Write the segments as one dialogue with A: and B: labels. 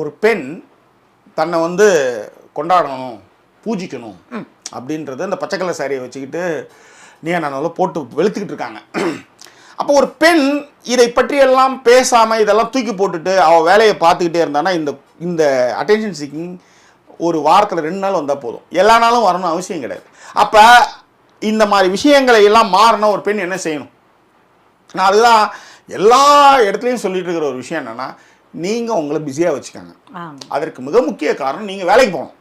A: ஒரு பெண் தன்னை வந்து கொண்டாடணும் பூஜிக்கணும் அப்படின்றது அந்த பச்சை கலர் சாரியை வச்சுக்கிட்டு நீ நான் போட்டு வெளுத்துக்கிட்டு இருக்காங்க. அப்போ ஒரு பெண் இதை பற்றியெல்லாம் பேசாமல் இதெல்லாம் தூக்கி போட்டுட்டு அவள் வேலையை பார்த்துக்கிட்டே இருந்தானா இந்த இந்த அட்டென்ஷன் சீக்கிங் ஒரு வாரத்தில் ரெண்டு நாள் வந்தால் போதும். எல்லா நாளும் வரணும் அவசியம் கிடையாது. அப்போ இந்த மாதிரி விஷயங்களை எல்லாம் மாறணும் ஒரு பெண் என்ன செய்யணும்? நான் அதுதான் எல்லா இடத்துலையும் சொல்லிட்டு இருக்கிற ஒரு விஷயம் என்னன்னா நீங்கள் உங்களை பிஸியாக வச்சுக்கோங்க. அதற்கு மிக முக்கிய காரணம் நீங்கள் வேலைக்கு போகணும்.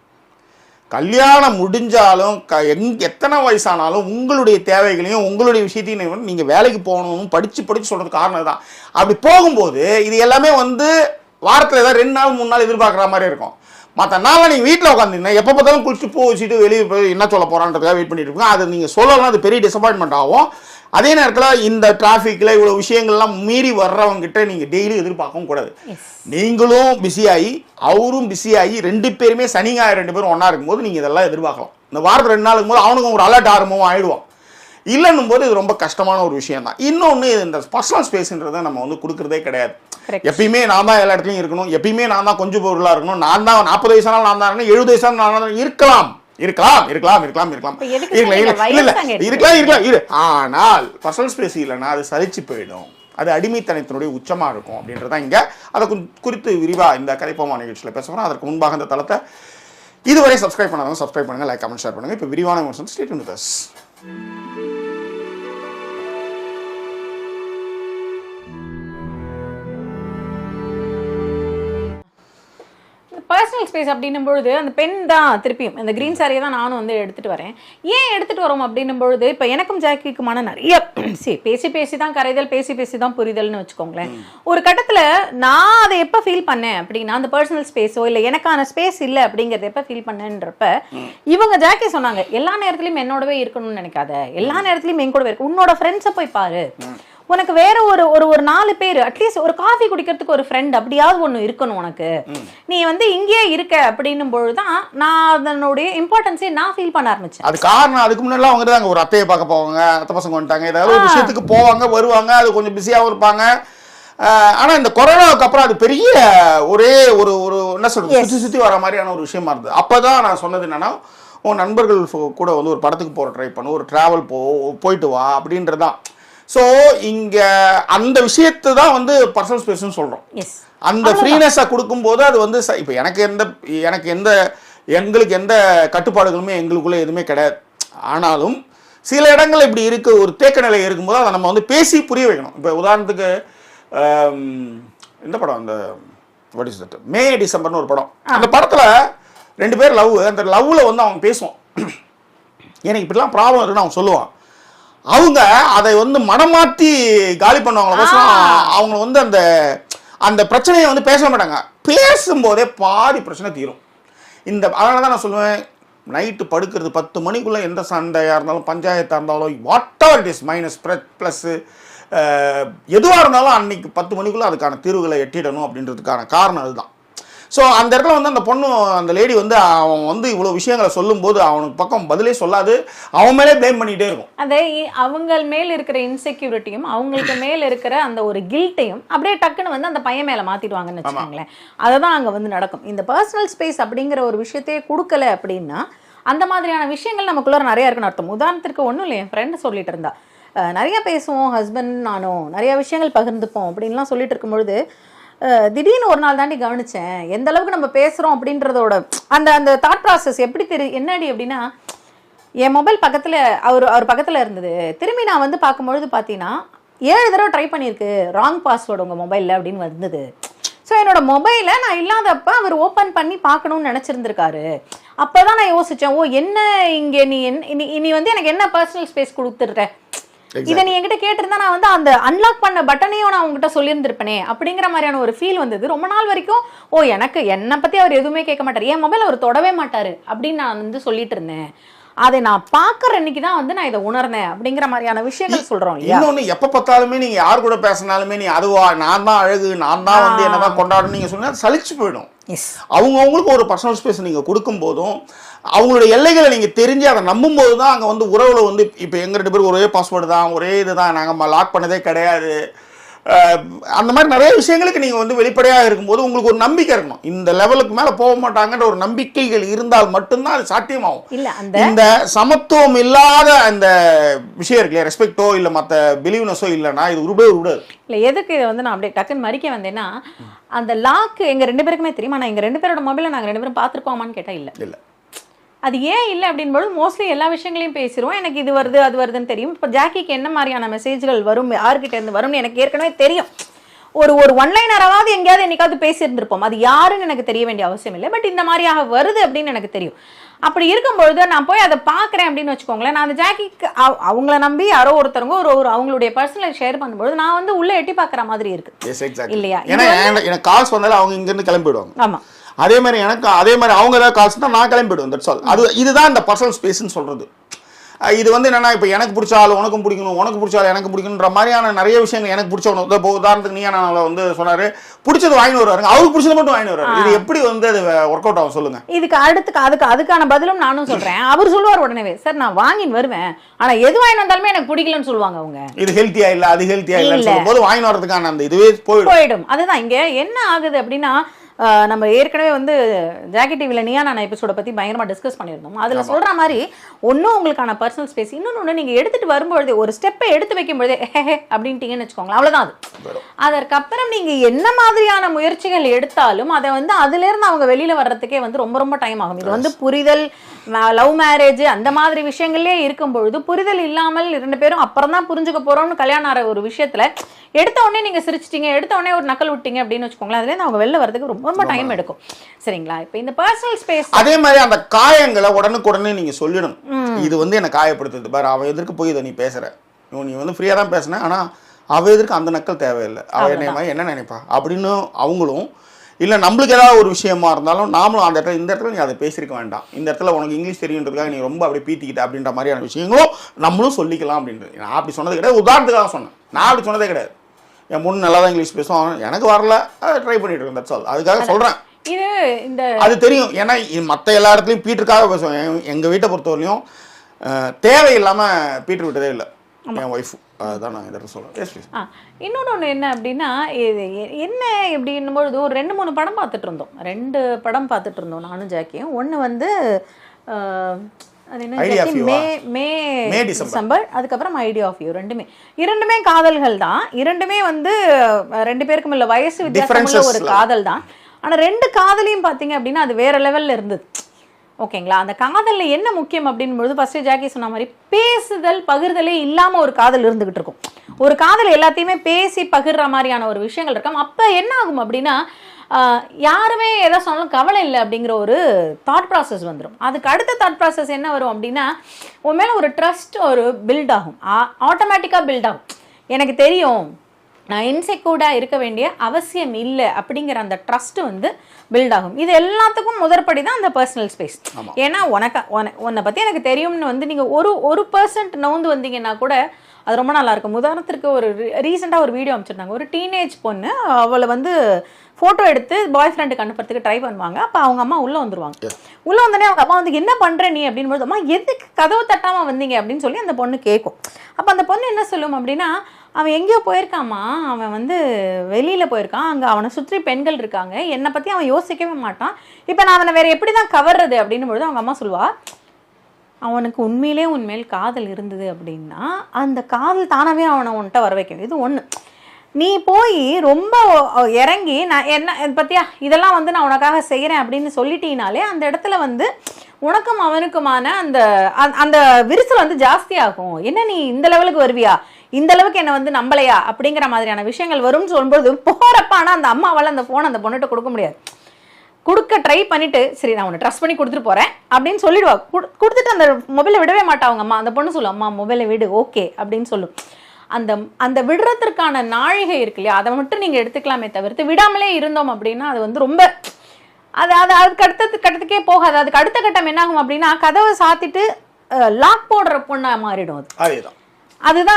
A: கல்யாணம் முடிஞ்சாலும் க எங் எத்தனை வயசானாலும் உங்களுடைய தேவைகளையும் உங்களுடைய விஷயத்தையும் நீங்கள் வேலைக்கு போகணும் படித்து படித்து சொல்கிறது காரணம் தான் அப்படி போகும்போது இது எல்லாமே வந்து வாரத்தில் ஏதாவது ரெண்டு நாள் மூணு நாள் எதிர்பார்க்குற மாதிரி இருக்கும். மற்ற நாளில் நீங்கள் வீட்டில் உட்காந்துருந்தீங்க எப்போ பார்த்தாலும் குளிச்சுட்டு பூ வச்சுட்டு வெளியே போய் என்ன சொல்ல போகிறான்றதுக்காக வெயிட் பண்ணிட்டு இருக்கோம். அது நீங்கள் சொல்லலாம் அது பெரிய டிசப்பாயின்மெண்ட் ஆகும். அதே நேரத்தில் இந்த டிராஃபிக்கில் இவ்வளோ விஷயங்கள்லாம் மீறி வர்றவங்ககிட்ட நீங்கள் டெய்லி எதிர்பார்க்கவும் கூடாது. நீங்களும் பிஸியாகி அவரும் பிஸியாகி ரெண்டு பேருமே சனி ஞாயிறு ரெண்டு பேரும் ஒன்றா இருக்கும்போது நீங்கள் இதெல்லாம் எதிர்பார்க்கலாம். இந்த வாரத்தில் ரெண்டு நாளுக்கும் போது அவனுக்கும் ஒரு அலர்ட் ஆரம்பமும் ஆயிடுவான். இல்லைன்னும் போது இது ரொம்ப கஷ்டமான ஒரு விஷயம் தான். இன்னொன்று இந்த பர்சனல் ஸ்பேஸ்ன்றதை நம்ம வந்து கொடுக்குறதே கிடையாது. எப்பயுமே நான் தான் எல்லா இடத்துலையும் இருக்கணும். எப்பயுமே நான் தான் கொஞ்சம் பொருளாக இருக்கணும். நான் தான் நாற்பது வயசானாலும் நான் தான் இருக்கணும். எழுபது வயசானாலும் நான் தான் இருக்கலாம். இருக்கலாம் இருக்கலாம் இருக்கலாம் இருக்கலாம். இருக்கலாம் இருக்கலாம். இருக்கலாம் இரு. ஆனால் பர்சனல் ஸ்பேஸ் இல்லைன்னா அது சலிச்சு போயிடும். அது அடிமைத்தனத்தினுடைய உச்சமா இருக்கும் அப்படின்றதா இங்க அதை குறி- குறித்து விரிவா இந்த கதைப்போமா நிகழ்ச்சியில் பேச போறோம். அதற்கு முன்பாக இந்த தளத்தை இதுவரை சப்ஸ்கிரைப் பண்ணாதவங்க சப்ஸ்கிரைப் பண்ணுங்க லைக் கமெண்ட் ஷேர் பண்ணுங்க. இப்போ விரிவான விமர்சனம். ஸ்டேட் வித்
B: பர்சனல் ஸ்பேஸ் அப்படின்னும் பொழுது அந்த பெண் தான் திருப்பியும். இந்த கிரீன் சாரியை தான் நானும் வந்து எடுத்துட்டு வரேன். ஏன் எடுத்துட்டு வரோம் அப்படின்னும் பொழுது இப்போ எனக்கும் ஜாக்கிக்குமான நிறைய சரி பேசி பேசி தான் கரைதல் பேசி பேசி தான் புரிதல்னு வச்சுக்கோங்களேன். ஒரு கட்டத்தில் நான் அதை எப்போ ஃபீல் பண்ணேன் அப்படின்னா அந்த பர்சனல் ஸ்பேஸோ இல்லை எனக்கான ஸ்பேஸ் இல்லை அப்படிங்கிறத எப்போ ஃபீல் பண்ணேன்றப்ப இவங்க ஜாக்கி சொன்னாங்க எல்லா நேரத்துலையும் என்னோடவே இருக்கணும்னு நினைக்காத. எல்லா நேரத்துலையும் என் கூடவே இருக்கு உன்னோட ஃப்ரெண்ட்ஸை போய் பாரு. உனக்கு வேற ஒரு ஒரு ஒரு நாலு பேர் அட்லீஸ்ட் ஒரு காஃபி குடிக்கிறதுக்கு ஒரு ஃப்ரெண்ட் அப்படியாவது ஒன்று இருக்கணும் உனக்கு. நீ வந்து இங்கேயே இருக்க அப்படின்னும் பொழுதுதான் நான் அதனுடைய இம்பார்ட்டன்ஸை நான் ஃபீல் பண்ண ஆரம்பிச்சேன்.
A: அது காரணம் அதுக்கு முன்னாடிலாம் அவங்க தாங்க ஒரு அத்தையை பார்க்க போவாங்க அத்தை பசங்க வந்துட்டாங்க ஏதாவது ஒரு விஷயத்துக்கு போவாங்க வருவாங்க அது கொஞ்சம் பிஸியாகவும் இருப்பாங்க. ஆனா இந்த கொரோனாவுக்கு அப்புறம் அது பெரிய ஒரே ஒரு ஒரு என்ன சொல்றது சுற்றி சுற்றி வர மாதிரியான ஒரு விஷயமா இருந்தது. அப்பதான் நான் சொன்னது என்னன்னா உன் நண்பர்கள் கூட வந்து ஒரு படத்துக்கு போகிற ட்ரை பண்ணு ஒரு ட்ராவல் போ போயிட்டு வா அப்படின்றதான் ஸோ இங்க அந்த விஷயத்தை தான் வந்து பர்சனல் ஸ்பேஸ்னு சொல்றோம்.
B: எஸ்
A: அந்த ஃப்ரீனஸை கொடுக்கும்போது அது வந்து ச- இப்போ எனக்கு எந்த எனக்கு எந்த எங்களுக்கு எந்த கட்டுப்பாடுகளுமே எங்களுக்குள்ளே எதுவுமே கிடையாது. ஆனாலும் சில இடங்கள் இப்படி இருக்கு ஒரு தேக்க நிலை இருக்கும்போது அதை நம்ம வந்து பேசி புரிய வைக்கணும். இப்போ உதாரணத்துக்கு இந்த படம் அந்த வாட் இஸ் தட் மே டிசம்பர்னு ஒரு படம். அந்த படத்தில் ரெண்டு பேர் லவ் அந்த லவ்வில் வந்து அவங்க பேசுவோம். எனக்கு இப்படிலாம் ப்ராப்ளம் இருக்குன்னு அவன் சொல்லுவான் அவங்க அதை வந்து மனமாற்றி காலி பண்ணுவாங்கள? அவங்க வந்து அந்த அந்த பிரச்சனையை வந்து பேச மாட்டாங்க. பேசும்போதே பாதி பிரச்சனை தீரும். இந்த அதனால தான் நான் சொல்லுவேன் நைட்டு படுக்கிறது பத்து மணிக்குள்ளே எந்த சண்டையாக இருந்தாலும் பஞ்சாயத்தாக இருந்தாலும் whatever it is minus plus எதுவாக இருந்தாலும் அன்னைக்கு பத்து மணிக்குள்ளே அதுக்கான தீர்வுகளை எட்டிடணும் அப்படின்றதுக்கான காரணம் அதுதான். ஸோ அந்த இடத்துல வந்து அந்த பொண்ணு அந்த லேடி வந்து அவன் வந்து இவ்வளோ விஷயங்களை சொல்லும்போது அவனுக்கு பக்கம் பதிலே சொல்லாது. அவன் மேலே ப்ளேம் பண்ணிகிட்டே இருக்கும்.
B: அந்த இ- அவங்க மேல் இருக்கிற இன்செக்யூரிட்டியும் அவங்களுக்கு மேல் இருக்கிற அந்த ஒரு கில்ட்டையும் அப்படியே டக்குன்னு வந்து அந்த பையன் மேல மாத்திடுவாங்கன்னு வச்சுக்கோங்களேன். அதை தான் அங்க வந்து நடக்கும். இந்த பர்சனல் ஸ்பேஸ் அப்படிங்கிற ஒரு விஷயத்தையே கொடுக்கல அப்படின்னா அந்த மாதிரியான விஷயங்கள் நமக்குள்ள நிறைய இருக்குன்னு அர்த்தம். உதாரணத்திற்கு ஒன்றும் இல்லை என் ஃப்ரெண்டு சொல்லிட்டு இருந்தா. நிறைய பேசுவோம் ஹஸ்பண்ட் நானும் நிறைய விஷயங்கள் பகிர்ந்துப்போம் அப்படின்லாம் சொல்லிட்டு இருக்கும்பொழுது திடீர்னு ஒரு நாள் தாண்டி கவனிச்சேன். எந்த அளவுக்கு நம்ம பேசுகிறோம் அப்படின்றதோட அந்த அந்த தாட் ப்ராசஸ் எப்படி தெரி என்னடி அப்படின்னா என் மொபைல் பக்கத்தில் அவர் அவர் பக்கத்தில் இருந்தது. திரும்பி நான் வந்து பார்க்கும்பொழுது பார்த்தீங்கன்னா ஏழு தடவை ட்ரை பண்ணியிருக்கு ராங் பாஸ்வேர்டு உங்கள் மொபைலில் அப்படின்னு வந்தது. ஸோ என்னோட மொபைலை நான் இல்லாதப்ப அவர் ஓப்பன் பண்ணி பார்க்கணும்னு நினச்சிருந்துருக்காரு. அப்போ தான் நான் யோசித்தேன் ஓ என்ன இங்கே நீ என் நீ நீ வந்து எனக்கு என்ன பர்சனல் ஸ்பேஸ் கொடுத்துருக்க இதை நீ என்கிட்ட கேட்டிருந்தா நான் வந்து அந்த அன்லாக் பண்ண பட்டனையும் நான் உங்ககிட்ட சொல்லியிருந்திருப்பேனே அப்படிங்கிற மாதிரியான ஒரு ஃபீல் வந்தது. ரொம்ப நாள் வரைக்கும் ஓ எனக்கு என்னை பற்றி அவர் எதுவுமே கேட்க மாட்டார். என் மொபைல் அவர் தொடவே மாட்டார். அப்படின்னு நான் வந்து சொல்லிட்டு இருந்தேன். அதை நான் பார்க்குற அன்னைக்கு தான் வந்து நான் இதை உணர்ந்தேன் அப்படிங்கிற மாதிரியான விஷயங்கள் சொல்கிறோம்
A: இன்னொன்னு எப்ப பார்த்தாலுமே நீங்க யார் கூட பேசினாலுமே நீ அதுவா நான் தான் அழகு நான் தான் வந்து என்னதான் கொண்டாடணும் நீங்க சொன்னா அது சலிச்சு போயிடும்.
B: எஸ்
A: அவங்கவுங்களுக்கு ஒரு பர்சனல் ஸ்பேஸ் நீங்க கொடுக்கும் போதும் அவங்களுடைய எல்லைகளை நீங்க தெரிஞ்சு அதை நம்பும் போது தான் அங்க வந்து உறவுல வந்து இப்போ எங்க ரெண்டு பேரும் ஒரே பாஸ்வேர்டு தான் ஒரே இதுதான். நாங்க லாக் பண்ணதே கிடையாது. அந்த மாதிரி நிறைய விஷயங்களுக்கு நீங்க வந்து வெளிப்படையாக இருக்கும்போது உங்களுக்கு ஒரு நம்பிக்கை இருக்கணும். இந்த லெவலுக்கு மேல போக மாட்டாங்கன்ற ஒரு நம்பிக்கைகள் இருந்தால் மட்டும்தான் அது சாத்தியமாகும். இந்த சமத்துவம் இல்லாத அந்த விஷயம் இருக்கு ரெஸ்பெக்டோ இல்ல மத்த பிலீவ்னஸோ இல்லைன்னா இது உருபே உருடாது
B: இல்ல எதுக்கு இதை வந்து நான் அப்படியே டக்குன்னு மறிக்க வந்தேன்னா அந்த லாக்கு எங்க ரெண்டு பேருக்குமே தெரியுமா? நான் எங்க ரெண்டு பேரோட மொபைலை நாங்க ரெண்டு பேரும் பார்த்துருக்கோமான்னு கேட்டா இல்ல.
A: இல்ல.
B: அது ஏன் இல்லை அப்படின்போது மோஸ்ட்லி எல்லா விஷயங்களையும் பேசிடுவோம் எனக்கு இது வருது அது வருதுன்னு தெரியும். இப்போ ஜாக்கிக்கு என்ன மாதிரியான மெசேஜ்கள் வரும் யார்கிட்ட இருந்து வரும்னு எனக்கு ஏற்கனவே தெரியும். ஒரு ஒரு ஒன்லைனராவது எங்கேயாவது என்னைக்காவது பேசியிருந்திருப்போம். அது யாருன்னு எனக்கு தெரிய வேண்டிய அவசியம் இல்லை. பட் இந்த மாதிரியாக வருது அப்படின்னு எனக்கு தெரியும். அப்படி இருக்கும்பொழுது நான் போய் அதை பார்க்குறேன் அப்படின்னு வச்சுக்கோங்களேன். நான் அந்த ஜாக்கிக்கு அவ- அவங்கள நம்பி யாரோ ஒருத்தவங்க ஒரு ஒரு அவங்களுடைய பர்சனல் ஷேர் பண்ணும்போது நான் வந்து உள்ள எட்டி பார்க்குற மாதிரி இருக்கு. இல்லையா?
A: ஏன்னா எனக்கு- கால்ஸ் வந்தாலும் அவங்க இங்கிருந்து கிளம்பிடுவாங்க.
B: ஆமா.
A: அதே மாதிரி எனக்கு அதே மாதிரி அவங்க ஏதாவது கால்ஸ் தான் நான் கிளம்பிடுவேன் தட்ஸ் ஆல் அது இதுதான் இந்த பர்சனல் ஸ்பேஸ்னு சொல்றது. அஹ் இது வந்து என்னன்னா இப்போ எனக்கு பிடிச்ச ஆள் உனக்கும் பிடிக்கணும் உனக்கு பிடிச்ச ஆள் எனக்கு பிடிக்கணுன்ற மாதிரியான நிறைய விஷயங்கள் எனக்கு பிடிச்சவனு இப்போ உதாரணத்துக்கு நீ நான் வந்து சொன்னாரு பிடிச்சது வாங்கி வருவாருங்க. அவருக்கு பிடிச்சது மட்டும் வாங்கி வருவாரு இது எப்படி வந்து அது ஒர்க் அவுட் ஆகும் சொல்லுங்க.
B: இதுக்கு அடுத்துக்கு அதுக்கு அதுக்கான பதிலும் நானும் சொல்றேன். அவர் சொல்லுவார் உடனே சார் நான் வாங்கின்னு வருவேன். ஆனா எது வாங்கிட்டு வந்தாலுமே எனக்கு பிடிக்கலன்னு சொல்லுவாங்க அவங்க.
A: இது ஹெல்த்தியா இல்ல அது ஹெல்த்தியா இல்லைன்னு
B: இல்ல.
A: சொல்லும்போது வாங்கி வரதுக்கான அந்த இதுவே போயிடும்.
B: போயிடும். அதுதான் இங்க என்ன ஆகுது அப்படின்னா நம்ம ஏற்கனவே வந்து ஜாக்கெட் டிவில நீயா நான் எபிசோட பத்தி பயங்கரமா டிஸ்கஸ் பண்ணியிருந்தோம். அதுல சொல்ற மாதிரி ஒன்றும் உங்களுக்கான பர்சனல் ஸ்பேஸ் இன்னொன்னு ஒண்ணு நீங்க எடுத்துட்டு வரும்பொழுது ஒரு ஸ்டெப்பை எடுத்து வைக்கும்பொழுதே ஹே அப்படின்ட்டீங்கன்னு வச்சுக்கோங்களேன். அவ்வளவுதான் அது. அதற்கப்புறம் நீங்க என்ன மாதிரியான முயற்சிகள் எடுத்தாலும் அதை வந்து அதுல இருந்து அவங்க வெளியில வர்றதுக்கே வந்து ரொம்ப ரொம்ப டைம் ஆகும். இது வந்து புரிதல் லவ் மேரேஜ் அந்த மாதிரி விஷயங்கள்லயே இருக்கும் பொழுது புரிதல் இல்லாமல் இரண்டு பேரும் அப்புறம் தான் புரிஞ்சுக்க போறோம்னு கல்யாணம் ஆகிற ஒரு விஷயத்துல எடுத்த உடனே நீங்க சிரிச்சிட்டீங்க எடுத்த உடனே ஒரு நக்கல் விட்டீங்க அப்படின்னு வச்சுக்கோங்களேன் அதுல இருந்து அவங்க வெளில வரதுக்கு ரொம்ப ரொம்ப டைம் எடுக்கும். சரிங்களா? இப்போ இந்த பர்சனல் ஸ்பேஸ்
A: அதே மாதிரி அந்த காயங்களை உடனுக்குடனே நீங்க சொல்லிடணும். இது வந்து என்னை காயப்படுத்துது. பாரு அவன் எதிர்க்கு போய் இதை நீ பேசுற. இவன் நீ வந்து ஃப்ரீயா தான் பேசுன ஆனா அவ எதிர்க்கு அந்த நக்கல் தேவையில்லை. அவ என்னை மாதிரி என்ன நினைப்பா? அப்படின்னு அவங்களும் இல்ல நம்மளுக்கு ஏதாவது ஒரு விஷயமா இருந்தாலும் நாமளும் அந்த இடத்துல இந்த இடத்துல நீ அதை பேசியிருக்க வேண்டாம். இந்த இடத்துல உனக்கு இங்கிலீஷ் தெரியுன்றதுக்காக நீ ரொம்ப அப்படியே பீத்திக்கிட்ட அப்படின்ற மாதிரியான விஷயங்களும் நம்மளும் சொல்லிக்கலாம் அப்படின்றது. நான் அப்படி சொன்னது கிடையாது. உதாரணத்துக்காக சொன்னேன். நான் அப்படி சொன்னதே கிடையாது. என் பொண்ணு நல்லா தான் இங்கிலீஷ் பேசுவான். எனக்கு வரல. ட்ரை பண்ணிட்டு இருக்கேன் தட்ஸ் ஆல் அதுக்காக சொல்றேன்.
B: இது இந்த
A: அது தெரியும். ஏன்னா மற்ற எல்லா இடத்துலையும் பீட்டருக்காக பேசுவேன். எங்க- எங்க வீட்டை பொறுத்தவரையும் அஹ், தேவையில்லாம பீட்டர் விட்டதே இல்லை. என் ஒய்ஃப் அதுதான் நான் இதில்
B: ஆ இன்னொன்று ஒன்று என்ன அப்படின்னா இது என்ன இப்படின்னும் பொழுது ஒரு ரெண்டு மூணு படம் பார்த்துட்டு இருந்தோம். ரெண்டு படம் பார்த்துட்டு இருந்தோம் நானும் ஜாக்கியும். ஒன்று வந்து மே? May
A: May, December.
B: அதுக்கப்புறம் ஐடியா ஆஃப் யூ ரெண்டுமே. இரண்டுமே காதல்கள் தான். இரண்டுமே வந்து ரெண்டு பேருக்கும் உள்ள வயசு வித்தியாசமுள்ள ஒரு காதல் தான். ஆனா ரெண்டு காதலையும் பார்த்தீங்க அப்படின்னா அது வேற லெவல்ல இருந்தது. ஓகேங்களா? அந்த காதல்ல என்ன முக்கியம் அப்படின்பொழுது ஃபர்ஸ்ட் ஜாக்கி சொன்ன மாதிரி பேசுதல் பகிர்தலே இல்லாம ஒரு காதல் இருந்துகிட்டு இருக்கும். ஒரு காதல் எல்லாத்தையுமே பேசி பகிர்ற மாதிரியான ஒரு விஷயங்கள் இருக்கும். அப்ப என்ன ஆகும் அப்படின்னா யாருமே எதை சொன்னாலும் கவலை இல்லை அப்படிங்கிற ஒரு தாட் ப்ராசஸ் வந்துடும் அதுக்கு அடுத்த தாட் ப்ராசஸ் என்ன வரும் அப்படின்னா உன் மேல ஒரு ட்ரஸ்ட் ஒரு பில்ட் ஆகும். ஆட்டோமேட்டிக்காக பில்ட் ஆகும். எனக்கு தெரியும் நான் இன்செக்யூர்டாக இருக்க வேண்டிய அவசியம் இல்லை அப்படிங்கிற அந்த ட்ரஸ்ட் வந்து பில்ட் ஆகும். இது எல்லாத்துக்கும் முதற்படி தான் அந்த பர்சனல் ஸ்பேஸ் ஏன்னா உனக்கு உன- உன்னை பற்றி எனக்கு தெரியும்னு வந்து நீங்கள் ஒரு ஒரு பர்சன்ட் நவுந்து வந்தீங்கன்னா கூட அது ரொம்ப நல்லா இருக்கும். உதாரணத்திற்கு ஒரு ரீசெண்டாக ஒரு வீடியோ அமைச்சிருந்தாங்க. ஒரு டீனேஜ் பொண்ணு அவளை வந்து ஃபோட்டோ எடுத்து பாய் ஃப்ரெண்டுக்கு அனுப்புறதுக்கு ட்ரை பண்ணுவாங்க. அப்போ அவங்க அம்மா உள்ளே வந்துருவாங்க. உள்ளே வந்தோடனே அவங்க அம்மா வந்து என்ன பண்ணுற நீ? அப்படின்னு அம்மா எதுக்கு கதவு தட்டாமல் வந்தீங்க? அப்படின்னு சொல்லி அந்த பொண்ணு கேட்கும் அப்போ அந்த பொண்ணு என்ன சொல்லும் அப்படின்னா அவன் எங்கேயோ போயிருக்காமா அவன் வந்து வெளியில் போயிருக்கான். அங்கே அவனை சுற்றி பெண்கள் இருக்காங்க. என்னை பற்றி அவன் யோசிக்கவே மாட்டான். இப்போ நான் அவனை வேற எப்படி தான் கவர்றது? அப்படின்னு பொழுது அவங்க அம்மா சொல்லுவா அவனுக்கு உண்மையிலே உன்மேல் காதல் இருந்தது அப்படின்னா அந்த காதல் தானாவே அவனை உன்கிட்ட வர வைக்கும். இது ஒன்று நீ போய் ரொம்ப இறங்கி நான் என்ன பற்றியா இதெல்லாம் வந்து நான் உனக்காக செய்கிறேன் அப்படின்னு சொல்லிட்டீனாலே அந்த இடத்துல வந்து உனக்கும் அவனுக்குமான அந்த அந்த- அந்த விரிசல் வந்து ஜாஸ்தியாகும். என்ன நீ இந்த லெவலுக்கு வருவியா? இந்த அளவுக்கு என்னை வந்து நம்பலையா? அப்படிங்கிற மாதிரியான விஷயங்கள் வரும்னு சொல்லும்போது போகிறப்ப ஆனால் அந்த அம்மாவால் அந்த ஃபோன் அந்த பொண்ணுகிட்ட கொடுக்க முடியாது. கொடுக்க ட்ரை பண்ணிட்டு சரி நான் உன்னை ட்ரஸ்ட் பண்ணி கொடுத்துட்டு போகிறேன் அப்படின்னு சொல்லிடுவா. கொடுத்துட்டு அந்த மொபைலை விடவே மாட்டா அவங்க அம்மா. அந்த பொண்ணு சொல்லும் அம்மா மொபைலை விடு ஓகே அப்படின்னு சொல்லும். அந்த அந்த விடுறதுக்கான நாழிகை இருக்கு இல்லையா? அதை மட்டும் நீங்க எடுத்துக்கலாமே தவிர்த்து விடாமலே இருந்தோம் அப்படின்னா அது வந்து ரொம்ப அது அது அதுக்கு அடுத்தது கட்டத்துக்கே போகாது. அதுக்கு அடுத்த கட்டம் என்ன ஆகும் அப்படின்னா கதவை சாத்திட்டு லாக் போடுற பொண்ணா மாறிடும் அது.
A: அதேதான்.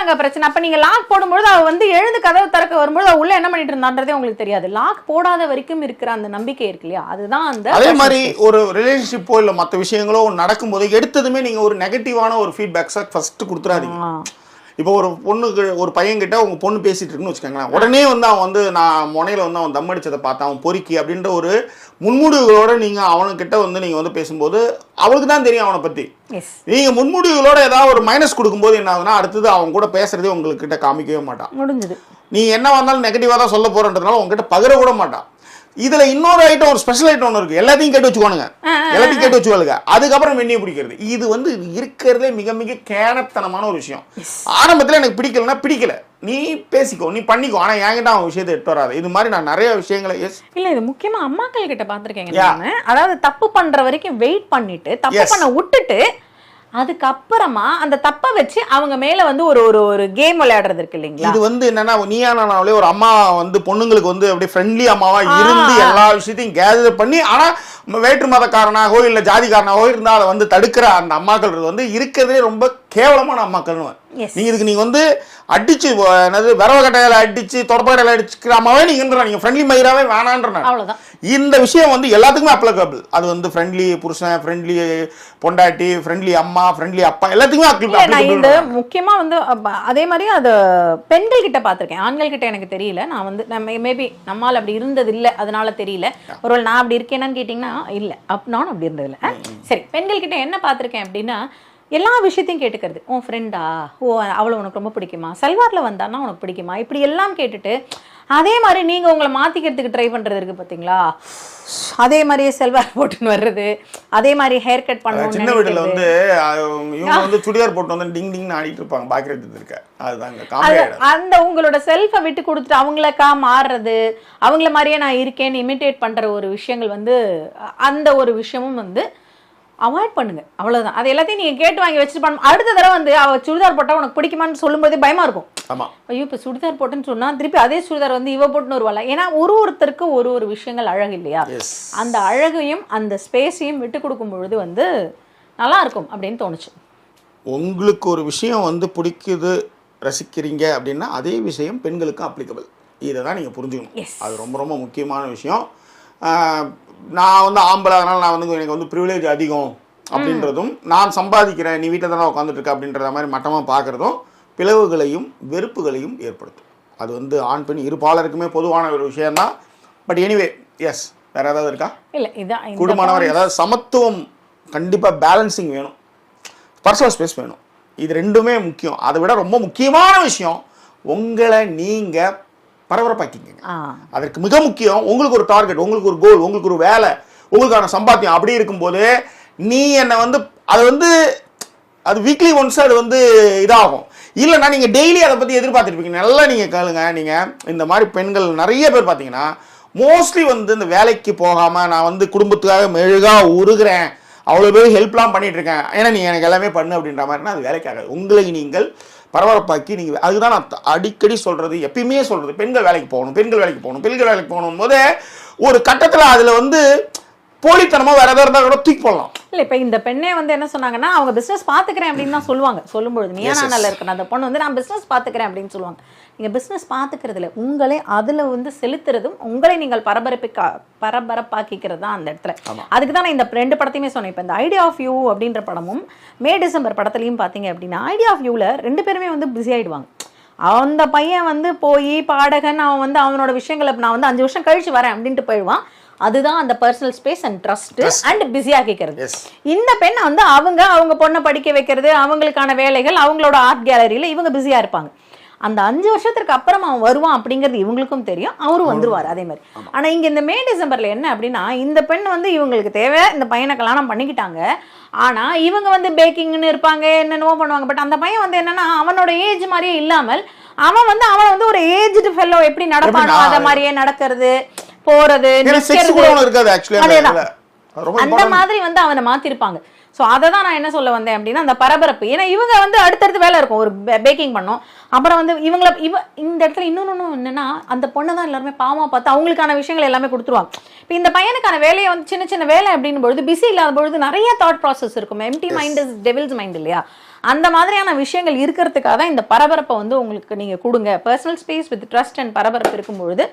B: அங்க பிரச்சனை. அப்ப நீங்க லாக் போடும்போது அவ வந்து எழுந்து கதவு திறக்க வரும்போது அவ உள்ள என்ன பண்ணிட்டு இருந்தான்றதே உங்களுக்கு தெரியாது. லாக் போடாத வரைக்கும் இருக்கிற அந்த நம்பிக்கை இருக்கு இல்லையா? அதுதான் அந்த
A: அதே மாதிரி ஒரு ரிலேஷன்ஷிப்போ இல்லை மற்ற விஷயங்களோ நடக்கும்போது எடுத்ததுமே நீங்க ஒரு நெகட்டிவான ஒரு ஃபீட்பேக்ஸை ஃபர்ஸ்ட் கொடுத்துறாதீங்க. இப்போ ஒரு பொண்ணுக்கு ஒரு பையன்கிட்ட உங்க பொண்ணு பேசிட்டு இருக்குன்னு வச்சுக்கோங்களேன். உடனே வந்து அவன் வந்து நான் முனையில வந்து அவன் தம் அடிச்சதை பார்த்தான் அவன் பொறுக்கி அப்படின்ற ஒரு முன்முடிவுகளோட நீங்க அவனுக்கிட்ட வந்து நீங்க வந்து பேசும்போது அவளுக்கு தான் தெரியும் அவனை பத்தி.
B: எஸ்
A: நீங்க முன்முடிவுகளோட ஏதாவது ஒரு மைனஸ் கொடுக்கும்போது என்ன ஆகுதுன்னா அடுத்தது அவன் கூட பேசுறதே உங்ககிட்ட காமிக்கவே மாட்டான்.
B: முடிஞ்சது.
A: நீ என்ன வந்தாலும் நெகட்டிவாக தான் சொல்ல போறன்றதுனால உங்ககிட்ட பகிர கூட மாட்டான். இதுல இன்னொரு ஐட்டம் ஒரு ஸ்பெஷல் ஐட்டம் ஒன்று இருக்கு. எல்லாத்தையும் கேட்டு வச்சுக்கோனுங்க எல்லாத்தையும் கேட்டு வச்சுக்கோளுங்க. அதுக்கப்புறம் வெண்ணியை பிடிக்கிறது. இது வந்து இருக்கிறதுலே மிக மிக கேனத்தனமான ஒரு விஷயம். ஆரம்பத்துல எனக்கு பிடிக்கலன்னா பிடிக்கல. நீ பேசிக்கோ நீ பண்ணிக்கோ. ஆனா என்கிட்ட அவன் விஷயத்தை எட்டு வராது. இது மாதிரி நான் நிறைய விஷயங்களை எஸ்
B: இல்ல இது முக்கியமா அம்மாக்கள் கிட்ட பாத்திருக்கேங்க அதாவது தப்பு பண்ற வரைக்கும் வெயிட் பண்ணிட்டு தப்பு. பண்ண விட்டுட்டு அதுக்கப்புறமா அந்த தப்பை வச்சு அவங்க மேல வந்து ஒரு ஒரு ஒரு கேம் விளையாடுறது இருக்கு இல்லைங்களா?
A: இது வந்து என்னன்னா நீயா நானாவிலே ஒரு அம்மா வந்து பொண்ணுங்களுக்கு வந்து அப்படியே ஃப்ரெண்ட்லி அம்மாவா இருந்து எல்லா விஷயத்தையும் கேதர் பண்ணி ஆனா வேற்று மதக்காரனாகவோ இல்ல ஜாதிக்காரனாகவோ இருந்தா அதை வந்து தடுக்கிற அந்த அம்மாக்கள் வந்து இருக்கிறதுலே ரொம்ப கேவலமான அம்மாக்கள்னு
B: Yes.
A: நீங்க இதுக்கு நீங்க வந்து அடிச்சு என்னது விரவ கட்டையில அடிச்சு தொடப்பக்கடையில அடிச்சுக்கிற அம்மாவே நீங்க நீங்க ஃப்ரெண்ட்லி மயிராவே வேணான்ற நான்.
B: அவ்வளவுதான்.
A: இந்த விஷயம் வந்து எல்லாத்துக்குமே அப்ளிகபிள் அது வந்து ஃப்ரெண்ட்லி புருஷன் ஃப்ரெண்ட்லி பொண்டாட்டி ஃப்ரெண்ட்லி அம்மா ஃப்ரெண்ட்லி அப்பா எல்லாத்துக்குமே
B: நான் இந்த. முக்கியமா வந்து அதே மாதிரி அது பெண்கள் கிட்ட பார்த்திருக்கேன். ஆண்கள் கிட்ட எனக்கு தெரியல. நான் வந்து நம்ம மேபி நம்மால் அப்படி இருந்தது இல்ல அதனால தெரியல. ஒருவேளை நான் அப்படி இருக்கேனான்னு கேட்டிங்கன்னா இல்ல. அப் நானும் அப்படி இருந்தது இல்ல சரி பெண்கள் கிட்ட என்ன பார்த்திருக்கேன் அப்படின்னா எல்லா விஷயத்தையும் கேட்டுக்கிறது. உன் ஃப்ரெண்டா ஓ அவளை உனக்கு ரொம்ப பிடிக்குமா? சல்வார்ல வந்தான்னா உனக்கு பிடிக்குமா? இப்படி எல்லாம் கேட்டுட்டு அதே மாதிரி நீங்க உங்களை மாத்திக்கிறதுக்கு ட்ரை பண்றது இருக்கு பாத்தீங்களா? அதே மாதிரியே செல்வார் போட்டுன்னு வர்றது அதே மாதிரி ஹேர் கட்
A: அதான் சின்ன வீட்டுல வந்து இவங்க வந்து சுடிதார் போட்டு வந்து டிங் டிங்னு ஆடிட்டு இருப்பாங்க. பாக்கிரத்து இருக்க. அதுதாங்க
B: அந்த உங்களோட செல்ஃபை விட்டு கொடுத்துட்டு அவங்களுக்கா மாறுறது அவங்கள மாதிரியே நான் இருக்கேன்னு இமிட்டேட் பண்ற ஒரு விஷயங்கள் வந்து அந்த ஒரு விஷயமும் வந்து அவாய்ட் பண்ணுங்க. அவ்வளவுதான். அது எல்லாத்தையும் நீங்க கேட்டு வாங்கி வச்சுட்டு பண்ண அடுத்த தடவை வந்து அவ சுடிதார் போட்டா உனக்கு பிடிக்குமான்னு சொல்லும்போதே பயமா இருக்கும்.
A: ஆமா.
B: ஐயோ இப்போ சுடிதார் போட்டேன்னு சொன்னா திருப்பி அதே சுடிதார் வந்து இவ போட்டுன்னு வருவாளா? ஏன்னா ஒரு ஒருத்தருக்கு ஒரு ஒரு விஷயங்கள் அழகு இல்லையா? அந்த அழகையும் அந்த ஸ்பேஸையும் விட்டு கொடுக்கும் பொழுது வந்து நல்லா இருக்கும் அப்படின்னு தோணுச்சு.
A: உங்களுக்கு ஒரு விஷயம் வந்து பிடிக்குது ரசிக்கிறீங்க அப்படின்னா அதே விஷயம் பெண்களுக்கும் அப்ளிகபிள் இதை தான் நீங்கள் புரிஞ்சுக்கணும். அது ரொம்ப ரொம்ப முக்கியமான விஷயம். நான் வந்து ஆம்பளை அதனால நான் வந்து எனக்கு வந்து ப்ரிவிலேஜ் அதிகம் அப்படின்றதும் நான் சம்பாதிக்கிறேன் நீ வீட்டில் தானே உட்காந்துட்டு இருக்க அப்படின்றத மாதிரி மட்டமாக பார்க்குறதும் பிளவுகளையும் வெறுப்புகளையும் ஏற்படுத்தும். அது வந்து ஆண் பெண் இரு பாலருக்குமே பொதுவான ஒரு விஷயம்தான். பட் எனிவே எஸ் வேற ஏதாவது இருக்கா?
B: இல்ல இதான்
A: குடும்பமானவர் ஏதாவது சமத்துவம் கண்டிப்பாக பேலன்சிங் வேணும். பர்சனல் ஸ்பேஸ் வேணும். இது ரெண்டுமே முக்கியம். அதை விட ரொம்ப முக்கியமான விஷயம் உங்களை நீங்கள் பரபரப்பாக்கிங்க அதற்கு மிக முக்கியம் உங்களுக்கு ஒரு டார்கெட் உங்களுக்கு ஒரு கோல் உங்களுக்கு ஒரு வேலை உங்களுக்கான சம்பாத்தியம் அப்படி இருக்கும்போது நீ என்னை வந்து அதை வந்து அது வீக்லி ஒன்ஸ் அது வந்து இதாகும். இல்லைன்னா நீங்கள் டெய்லி அதை பற்றி எதிர்பார்த்துருப்பீங்க. நல்லா நீங்கள் கேளுங்க நீங்கள் இந்த மாதிரி பெண்கள் நிறைய பேர் பார்த்தீங்கன்னா மோஸ்ட்லி வந்து இந்த வேலைக்கு போகாமல் நான் வந்து குடும்பத்துக்காக மெழுகாக உருகிறேன் அவ்வளோ பேர் ஹெல்ப்லாம் பண்ணிட்டு இருக்கேன். ஏன்னா நீ எனக்கு எல்லாமே பண்ணு அப்படின்ற மாதிரினா அது வேலைக்காகாது உங்களை நீங்கள் பரபரப்பாக்கி நீங்கள் அதுதான் நான் அடிக்கடி சொல்கிறது எப்பயுமே சொல்கிறது பெண்கள் வேலைக்கு போகணும் பெண்கள் வேலைக்கு போகணும் பெண்கள் வேலைக்கு போகணும்போது ஒரு கட்டத்தில் அதில் வந்து போலித்தனமாக வேற எதாவது இருந்தால் கூட தூக்கி போடலாம்.
B: இல்ல இப்ப இந்த பெண்ணே வந்து என்ன சொன்னாங்கன்னா அவங்க பிசினஸ் பாத்துக்கிறேன் அப்படின்னு தான் சொல்லுவாங்க. சொல்லும்பொழுது நீ
A: yes.
B: நல்லா இருக்கிற அந்த பொண்ணு வந்து நான் பிசினஸ் பாத்துக்கிறேன் அப்படின்னு சொல்லுவாங்க. நீங்க பிசினஸ் பாத்துக்கிறதுல உங்களை அதுல வந்து செலுத்துறதும் உங்களை நீங்கள் பரபரப்பிக்கா பரபரப்பாக்கிக்கிறது தான் அந்த இடத்துல. அதுக்கு தான் நான் இந்த ரெண்டு படத்தையுமே சொன்னேன். இப்போ இந்த ஐடியா ஆஃப் யூ அப்படின்ற படமும் மே டிசம்பர் படத்துலையும் பார்த்தீங்க அப்படின்னா ஐடியா ஆஃப் யூவில் ரெண்டு பேருமே வந்து பிஸி ஆயிடுவாங்க. அந்த பையன் வந்து போய் பாடகன் அவன் வந்து அவனோட விஷயங்களை நான் வந்து அஞ்சு வருஷம் கழிச்சு வரேன் அப்படின்ட்டு போயிடுவான். அதுதான் அந்த personal space and trust and busy ஆக்கிக்கிறது
A: yes
B: இந்த பெண் வந்து அவங்க அவங்க பொண்ணை படிக்க வைக்கிறது அவங்களுக்கான வேலைகள் அவங்களோட ஆர்ட் கேலரியில இவங்க பிஸியா இருப்பாங்க. அந்த அஞ்சு வருஷத்துக்கு அப்புறம் அவன் வருவான் அப்படிங்கிறது இவங்களுக்கும் தெரியும். அவரும் வந்துருவார் அதே மாதிரி. ஆனா இங்க இந்த மே டிசம்பர்ல என்ன அப்படின்னா இந்த பெண் வந்து இவங்களுக்கு தேவை இந்த பையனை கல்யாணம் பண்ணிக்கிட்டாங்க. ஆனா இவங்க வந்து பேக்கிங்னு இருப்பாங்க என்னென்னவோ பண்ணுவாங்க. பட் அந்த பையன் வந்து என்னன்னா அவனோட ஏஜ் மாதிரியே இல்லாமல் அவன் வந்து அவன் வந்து ஒரு ஏஜ்டு ஃபெல்லோ எப்படி நடப்பானோ அத மாதிரியே நடக்கிறது. போறது
A: இருக்காது ஆக்சுவலி
B: அந்த. மாதிரி வந்து அவனை மாத்திருப்பாங்க. ஸோ அதை தான் நான் என்ன சொல்ல வந்தேன் அப்படின்னா அந்த பரபரப்பு. ஏன்னா இவங்க வந்து அடுத்தடுத்து வேலை இருக்கும். ஒரு பேக்கிங் பண்ணோம். அப்புறம் வந்து இவங்கள இவ இந்த இடத்துல இன்னொன்று என்னன்னா அந்த பொண்ணை தான் எல்லாருமே பாவமாக பார்த்து அவங்களுக்கான விஷயங்கள் எல்லாமே கொடுத்துருவாங்க. இப்போ இந்த பையனுக்கான வேலையை வந்து சின்ன சின்ன வேலை அப்படின்னும் பொழுது பிஸி இல்லாத பொழுது நிறைய தாட் ப்ராசஸ் இருக்கும். Empty mind is devil's mind இல்லையா? அந்த மாதிரியான விஷயங்கள் இருக்கிறதுக்காக தான் இந்த பரபரப்பை வந்து உங்களுக்கு நீங்கள் கொடுங்க. Personal space with trust and பரபரப்பு இருக்கும் பொழுது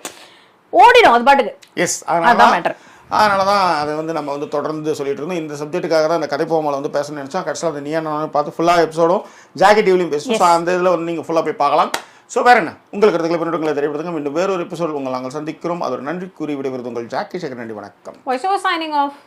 B: ஓடிடும் அது பாட்டுக்கு.
A: எஸ்
B: அதான்
A: அதனால
B: matter.
A: அதனால தான் அதை வந்து நம்ம வந்து தொடர்ந்து சொல்லிட்டு இருந்தோம். இந்த சப்ஜெக்ட்டுக்காக தான் இந்த கதை போமால வந்து பேசணும்னு நினச்சோம். கடைசியில் அந்த நீ நானும் பார்த்து ஃபுல்லாக எபிசோடும் ஜாக்கெட் டிவிலையும் பேசுவோம். ஸோ அந்த இதில் வந்து நீங்கள் ஃபுல்லாக போய் பார்க்கலாம். ஸோ வேற என்ன? உங்களுக்கு கருத்துக்களை பின்னோட்டங்களை தெரியப்படுத்துங்க மீண்டும் வேறொரு எபிசோட் உங்களை நாங்கள் சந்திக்கிறோம். அது ஒரு நன்றி கூறி விடைபெறுது உங்கள் ஜாக்கி சேகர் நன்றி வணக்கம்.
B: Signing off